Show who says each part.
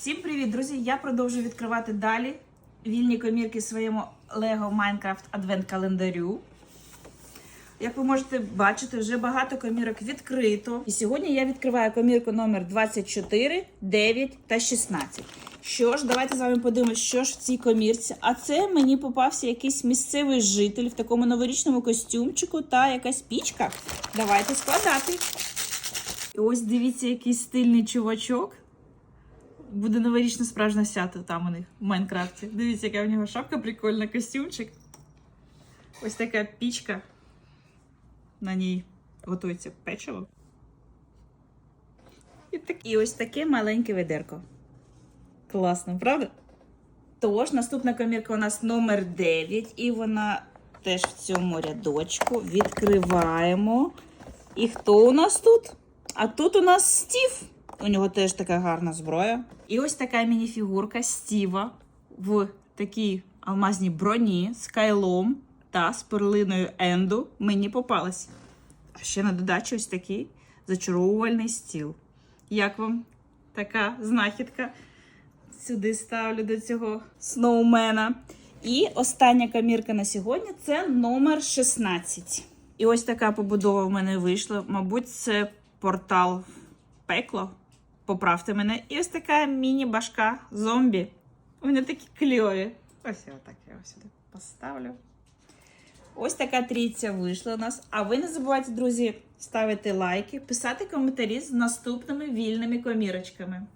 Speaker 1: Всім привіт, друзі! Я продовжую відкривати далі вільні комірки своєму Lego Minecraft Advent календарю. Як ви можете бачити, вже багато комірок відкрито. І сьогодні я відкриваю комірку номер 24, 9 та 16. Що ж, давайте з вами подивимося, що ж в цій комірці. А це мені попався якийсь місцевий житель в такому новорічному костюмчику та якась пічка. Давайте складати. І ось дивіться, який стильний чувачок. Буде новорічне справжнє свято там у них в Майнкрафті. Дивіться, яка в нього шапка прикольна, костюмчик. Ось така пічка. На ній готується печиво. І, так... І ось таке маленьке ведерко. Класно, правда? Тож, наступна комірка у нас номер 9, і вона теж в цьому рядочку. Відкриваємо. І хто у нас тут? А тут у нас Стів. У нього теж така гарна зброя. І ось така мініфігурка Стіва в такій алмазній броні з кайлом та з перлиною Енду мені попалась. А ще на додачу ось такий зачаровувальний стіл. Як вам така знахідка? Сюди ставлю до цього сноумена. І остання камірка на сьогодні це номер 16. І ось така побудова в мене вийшла. Мабуть, це портал пекло. Поправте мене. І ось така міні-башка зомбі. Вони такі кльові. Ось я отак я сюди поставлю. Ось така трійця вийшла у нас. А ви не забувайте, друзі, ставити лайки, писати коментарі з наступними вільними комірочками.